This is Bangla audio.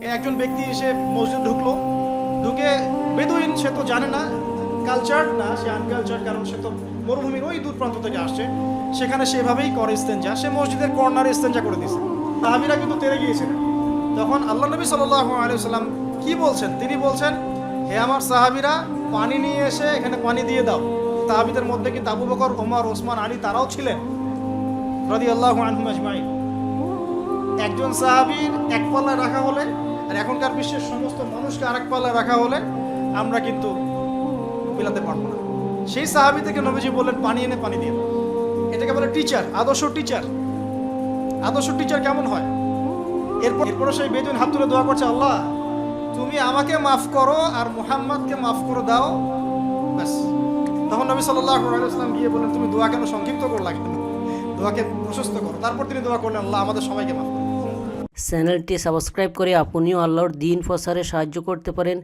একজন ব্যক্তি এসে মসজিদ ঢুকলো। ঢুকে বেদুইন, সে তো জানে না কালচার না, সে আনকালচার কারণ সে তো মরুভূমির ওই দূর প্রান্ত থেকে আসছে। সেখানে সেভাবেই করে ইস্তেঞ্জা সে মসজিদের কর্নারে ইস্তেঞ্জা করে দিয়েছে। সাহাবিরা কিন্তু তেরে গিয়েছিলেন তখন আল্লাহ নবী সাল্লাহ আলিয়াল্লাম কি বলছেন? তিনি বলছেন, হে আমার সাহাবিরা, পানি নিয়ে এসে এখানে পানি দিয়ে দাও। তাহাবিদের মধ্যে কিন্তু আবু বকর, ওমর, ওসমান, আলী তারাও ছিলেন রাদি আল্লাহ আনহুম আজমাইন। একজন সাহাবীর এক পাল্লায় রাখা হলে আর এখনকার বিশ্বের সমস্ত মানুষকে আরেক পাল্লায় রাখা হলে আমরা কিন্তু মিলাতে পারব না। সেই সাহাবি থেকে নবীজি বললেন, পানি এনে পানি দিয়ে এটাকে বলে টিচার আদর্শ টিচার আদর্শ টিচার কেমন হয়? এরপর এরপরে সেই বেদুইন হাত তুলে দোয়া করছে, আল্লাহ, তুমি আমাকে মাফ করো আর মুহাম্মাদকে মাফ করে দাও। ব্যাস। তখন নবী আলাইসাল্লাম গিয়ে বললেন, তুমি দোয়া কেন সংক্ষিপ্ত করো লাগে দোয়াকে প্রশস্ত করো। তারপর তিনি দোয়া করলেন, আল্লাহ, আমাদের সবাইকে মাফ করো চ্যানেলটি সাবস্ক্রাইব করে আপনিও আল্লাহর দিন প্রসারে সাহায্য করতে পারেন।